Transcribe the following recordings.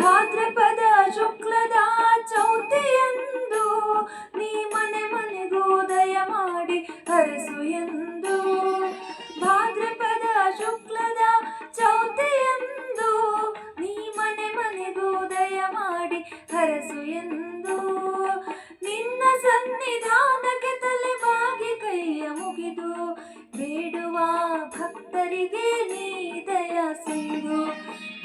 ಭಾದ್ರಪದ ಶುಕ್ಲದ ಚೌತಿಯಂದು, ನೀ ಮನೆ ಮನೆಗೂ ದಯ ಮಾಡಿ ಹರಸು ಎಂದು. ಭಾದ್ರಪದ ಶುಕ್ಲದ ಚೌತಿಯಂದು, ನೀ ಮನೆ ಮನೆಗೂ ದಯ ಮಾಡಿ ಹರಸು ಎಂದು. ನಿನ್ನ ಸನ್ನಿಧಾನಕ್ಕೆ ತಲೆ ಬಾಗಿ ಕೈಯ ಮುಗಿದು, ಬೇಡುವ ಭಕ್ತರಿಗೆ ನೀ ದಯ ಸಿಂಧು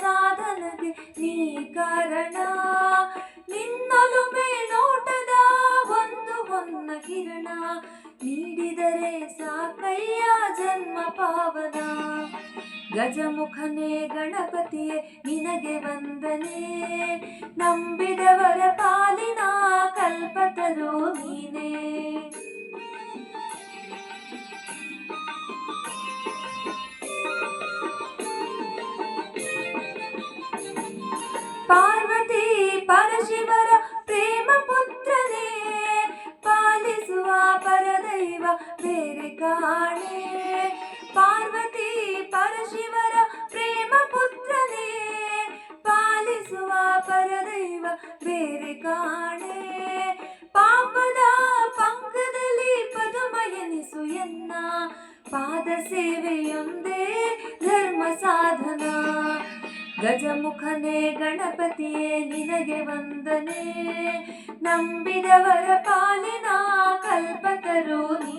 ಸಾಧನಕ್ಕೆ ನೀ ಕಾರಣ. ನಿನ್ನೊಲುಮೆ ನೋಟದ ಒಂದು ಹೊನ್ನ ಕಿರಣ. ನೀಡಿದರೆ ಸಾಕಯ್ಯ ಜನ್ಮ ಪಾವನ. ಗಜಮುಖನೇ ಗಣಪತಿಯೇ, ನಿನಗೆ ವಂದನೆ. ನಂಬಿದವರ ಪಾಲಿನ ಕಲ್ಪತರು ನೀನೇ. ಪರದೈವ ಬೇರೆ ಕಾಣೆ. ಪಾಪದ ಪಂಕದಲ್ಲಿ ಪದುಮಯನಿಸು ಎನ್ನ. ಪಾದ ಸೇವೆಯೊಂದೇ ಧರ್ಮ ಸಾಧನ. ಗಜಮುಖನೇ ಗಣಪತಿಯೇ ನಿನಗೆ ವಂದನೆ. ನಂಬಿದವರ ಪಾಲಿನ ಕಲ್ಪತರು